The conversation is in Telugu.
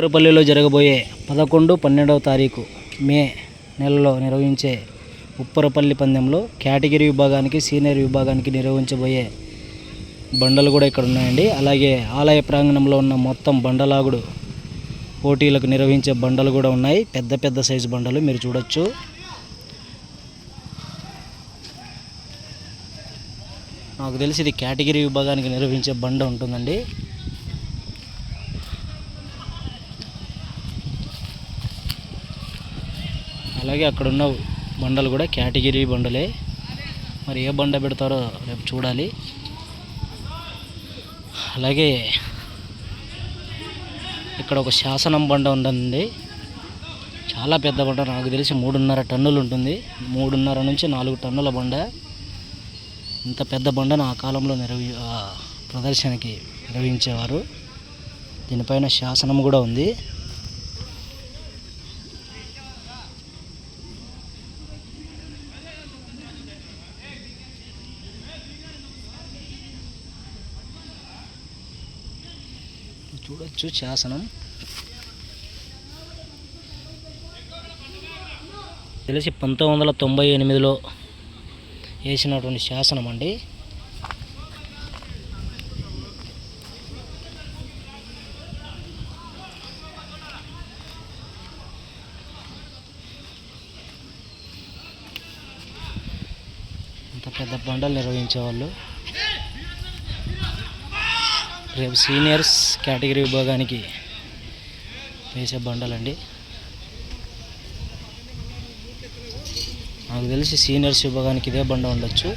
ఊరపల్లిలో జరగబోయే పదకొండు పన్నెండవ తారీఖు మే నెలలో నిర్వహించే ఉప్పరపల్లి పందెంలో కేటగిరీ విభాగానికి సీనియర్ విభాగానికి నిర్వహించబోయే బండలు కూడా ఇక్కడ ఉన్నాయండి. అలాగే ఆలయ ప్రాంగణంలో ఉన్న మొత్తం బండలాగుడు పోటీలకు నిర్వహించే బండలు కూడా ఉన్నాయి. పెద్ద పెద్ద సైజు బండలు మీరు చూడొచ్చు. నాకు తెలిసి ఇది కేటగిరీ విభాగానికి నిర్వహించే బండ ఉంటుందండి. అలాగే అక్కడ ఉన్న బండలు కూడా కేటగిరీ బండలే. మరి ఏ బండ పెడతారో రేపు చూడాలి. అలాగే ఇక్కడ ఒక శాసనం బండ ఉంటుంది చాలా పెద్ద బండ నాకు తెలిసి మూడున్నర టన్నులు ఉంటుంది. మూడున్నర నుంచి నాలుగు టన్నుల బండ. ఇంత పెద్ద బండను ఆ కాలంలో నిర్వహి ఆ ప్రదర్శనకి నిర్వహించేవారు. దీనిపైన శాసనం కూడా ఉంది. చూడొచ్చు శాసనం. తెలిసి పంతొమ్మిది వందల తొంభై ఎనిమిదిలో వేసినటువంటి శాసనం అండి. ఇంత పెద్ద బండలు నిర్వహించేవాళ్ళు. రేపు సీనియర్స్ కేటగిరీ విభాగానికి వేసే బండలండి. నాకు తెలిసి సీనియర్స్ విభాగానికి ఇదే బండ ఉండొచ్చు.